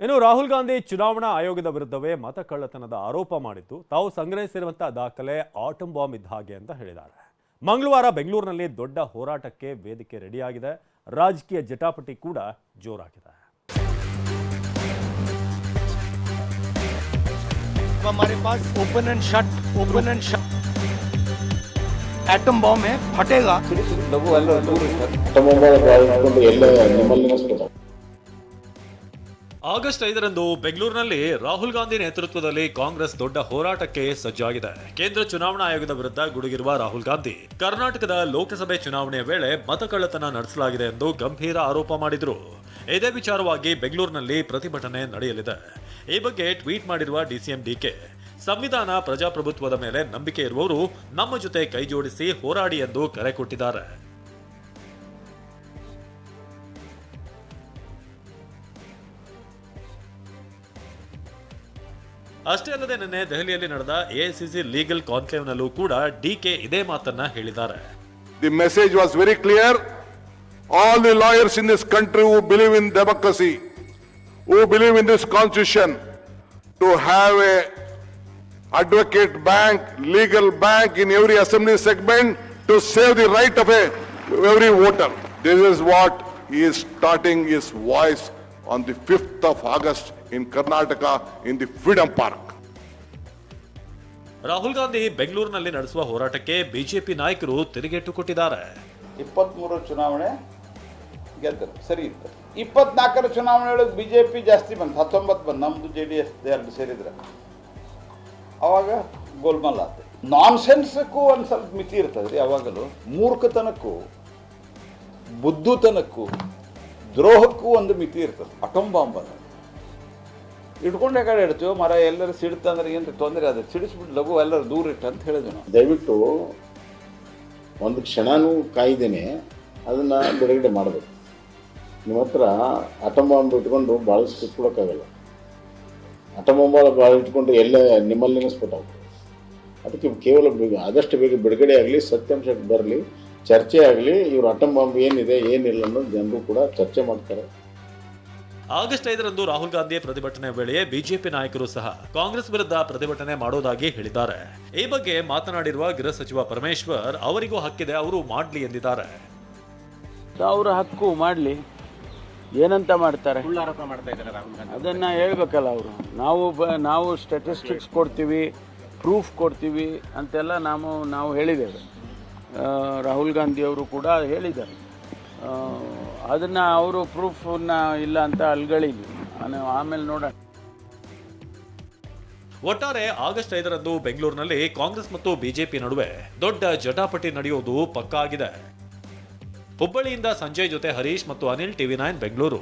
ಇನ್ನು ರಾಹುಲ್ ಗಾಂಧಿ ಚುನಾವಣಾ ಆಯೋಗದ ವಿರುದ್ಧವೇ ಮತ ಕಳ್ಳತನದ ಆರೋಪ ಮಾಡಿದ್ದು ತಾವು ಸಂಗ್ರಹಿಸಿರುವಂತಹ ದಾಖಲೆ ಆಟಮ್ ಬಾಂಬ್ ಇದ್ದ ಹಾಗೆ ಅಂತ ಹೇಳಿದ್ದಾರೆ. ಮಂಗಳವಾರ ಬೆಂಗಳೂರಿನಲ್ಲಿ ದೊಡ್ಡ ಹೋರಾಟಕ್ಕೆ ವೇದಿಕೆ ರೆಡಿಯಾಗಿದೆ. ರಾಜಕೀಯ ಜಟಾಪಟಿ ಕೂಡ ಜೋರಾಗಿದೆ. ಆಟಮ್ ಬಾಂಬ್ ಆಗಸ್ಟ್ ಐದರಂದು ಬೆಂಗಳೂರಿನಲ್ಲಿ ರಾಹುಲ್ ಗಾಂಧಿ ನೇತೃತ್ವದಲ್ಲಿ ಕಾಂಗ್ರೆಸ್ ದೊಡ್ಡ ಹೋರಾಟಕ್ಕೆ ಸಜ್ಜಾಗಿದೆ. ಕೇಂದ್ರ ಚುನಾವಣಾ ಆಯೋಗದ ವಿರುದ್ಧ ಗುಡುಗಿರುವ ರಾಹುಲ್ ಗಾಂಧಿ ಕರ್ನಾಟಕದ ಲೋಕಸಭೆ ಚುನಾವಣೆಯ ವೇಳೆ ಮತಕಳ್ಳತನ ನಡೆಸಲಾಗಿದೆ ಎಂದು ಗಂಭೀರ ಆರೋಪ ಮಾಡಿದರು. ಇದೇ ವಿಚಾರವಾಗಿ ಬೆಂಗಳೂರಿನಲ್ಲಿ ಪ್ರತಿಭಟನೆ ನಡೆಯಲಿದೆ. ಈ ಬಗ್ಗೆ ಟ್ವೀಟ್ ಮಾಡಿರುವ ಡಿಸಿಎಂ ಡಿಕೆ ಸಂವಿಧಾನ ಪ್ರಜಾಪ್ರಭುತ್ವದ ಮೇಲೆ ನಂಬಿಕೆ ಇರುವವರು ನಮ್ಮ ಜೊತೆ ಕೈ ಜೋಡಿಸಿ ಹೋರಾಡಿ ಎಂದು ಕರೆ ಕೊಟ್ಟಿದ್ದಾರೆ. ಅಷ್ಟೇ ಅಲ್ಲದೆ ನಿನ್ನೆ ದೆಹಲಿಯಲ್ಲಿ ನಡೆದ ಎಐಸಿಸಿ ಲೀಗಲ್ ಕಾನ್ಕ್ಲೇವ್ನಲ್ಲೂ ಕೂಡ ಡಿ ಕೆ ಇದೇ ಮಾತನ್ನ ಹೇಳಿದ್ದಾರೆ the message was very clear all the lawyers in this country who believe in democracy who believe in this constitution to have a advocate bank legal bank in every assembly segment to save the right of every every voter. This what what starting is voice on the 5th of August in Karnataka in the Freedom Park. Rahul Gandhi ಬೆಂಗಳೂರಿನಲ್ಲಿ ನಡೆಸುವ ಹೋರಾಟಕ್ಕೆ BJP ನಾಯಕರು ತಿರುಗೇಟು ಕೊಟ್ಟಿದ್ದಾರೆ. ಇಪ್ಪತ್ತ್ಮೂರರ ಚುನಾವಣೆ ಗೆದ್ದರು. ಸರಿ ಇತ್ತು. ಇಪ್ಪತ್ನಾಲ್ಕರ ಚುನಾವಣೆ ಒಳಗೆ ಬಿ ಜೆ ಪಿ ಜಾಸ್ತಿ ಬಂತು. ಹತ್ತೊಂಬತ್ತು ಬಂದು ನಮ್ಮದು ಜೆ ಡಿ ಎಸ್ ಎರಡು ಸೇರಿದ್ರೆ. ಅವಾಗ ಗೋಲ್ಮಲ್ ಆತು. ನಾನ್ ಸೆನ್ಸಕ್ಕೂ ಒಂದು ಸ್ವಲ್ಪ ಮಿತಿ ಇರ್ತದೆ ರೀ ಅವಾಗಲೂ. ಮೂರ್ಖತನಕ್ಕೂ ಬುದ್ಧುತನಕ್ಕೂ ದ್ರೋಹಕ್ಕೂ ಒಂದು ಮಿತಿ ಇರ್ತದೆ ಅಟೋಮ್ ಬಾಂಬ್ ಇಟ್ಕೊಂಡು ಯಾಕಡೆ ಇಡ್ತೀವೋ, ಮರ ಎಲ್ಲರೂ ಸಿಡ್ತಂದ್ರೆ ಏನು ತೊಂದರೆ ಅದು? ಸಿಡಿಸ್ಬಿಟ್ಟು ಲಘು ಎಲ್ಲರೂ ದೂರ ಇಟ್ಟು ಅಂತ ಹೇಳಿದ್ವಿ ನಾವು ದಯವಿಟ್ಟು ಒಂದು ಕ್ಷಣನೂ ಕಾಯ್ದೇನೆ, ಅದನ್ನ ಬಿಡುಗಡೆ ಮಾಡಬೇಕು. ನಿಮ್ಮ ಹತ್ರ ಅಟಮ್ ಬಾಂಬ್ ಇಟ್ಕೊಂಡು ಭಾಳ ಇಟ್ಕೊಳಕ್ಕಾಗಲ್ಲ. ಅಟಮ್ ಬಾಂಬ್ ಭಾಳ ಇಟ್ಕೊಂಡು ಎಲ್ಲ ನಿಮ್ಮಲ್ಲಿ ಸ್ಫೋಟ ಆಗ್ತದೆ ಅದಕ್ಕೆ ಕೇವಲ ಆದಷ್ಟು ಬೇಗ ಬಿಡುಗಡೆ ಆಗಲಿ, ಸತ್ಯಾಂಶಕ್ಕೆ ಬರಲಿ ಚರ್ಚೆ ಆಗಲಿ ಇವರು ಅಟಮ್ ಬಾಂಬ್ ಏನಿದೆ ಏನಿಲ್ಲ ಅನ್ನೋದು ಜನರು ಕೂಡ ಚರ್ಚೆ ಮಾಡ್ತಾರೆ. ಆಗಸ್ಟ್ ಐದರಂದು ರಾಹುಲ್ ಗಾಂಧಿ ಪ್ರತಿಭಟನೆ ವೇಳೆ ಬಿಜೆಪಿ ನಾಯಕರು ಸಹ ಕಾಂಗ್ರೆಸ್ ವಿರುದ್ಧ ಪ್ರತಿಭಟನೆ ಮಾಡೋದಾಗಿ ಹೇಳಿದ್ದಾರೆ. ಈ ಬಗ್ಗೆ ಮಾತನಾಡಿರುವ ಗೃಹ ಸಚಿವ ಪರಮೇಶ್ವರ್ ಅವರಿಗೂ ಹಕ್ಕಿದೆ ಅವರು ಮಾಡಲಿ ಎಂದಿದ್ದಾರೆ. ಅವರ ಹಕ್ಕು ಮಾಡಲಿ. ಏನಂತ ಮಾಡ್ತಾರೆ? ಅದನ್ನು ಹೇಳ್ಬೇಕಲ್ಲ ಅವರು. ನಾವು ಬ ನಾವು ಸ್ಟ್ಯಾಟಿಸ್ಟಿಕ್ಸ್ ಕೊಡ್ತೀವಿ ಪ್ರೂಫ್ ಕೊಡ್ತೀವಿ ಅಂತೆಲ್ಲ ನಾವು ನಾವು ಹೇಳಿದ್ದೇವೆ. ರಾಹುಲ್ ಗಾಂಧಿ ಅವರು ಕೂಡ ಹೇಳಿದ್ದಾರೆ. ಅದನ್ನು ಅವರು ಪ್ರೂಫನ್ನ ಇಲ್ಲ ಅಂತ ಅಲ್ಗಳಿದ್ವಿ ಆಮೇಲೆ ನೋಡೋಣ. ಒಟ್ಟಾರೆ ಆಗಸ್ಟ್ ಐದರಂದು ಬೆಂಗಳೂರಿನಲ್ಲಿ ಕಾಂಗ್ರೆಸ್ ಮತ್ತು ಬಿಜೆಪಿ ನಡುವೆ ದೊಡ್ಡ ಜಟಾಪಟಿ ನಡೆಯುವುದು ಪಕ್ಕಾ ಆಗಿದೆ ಹುಬ್ಬಳ್ಳಿಯಿಂದ ಸಂಜಯ್ ಜೊತೆ ಹರೀಶ್ ಮತ್ತು ಅನಿಲ್ ಟಿವಿ ನೈನ್ ಬೆಂಗಳೂರು.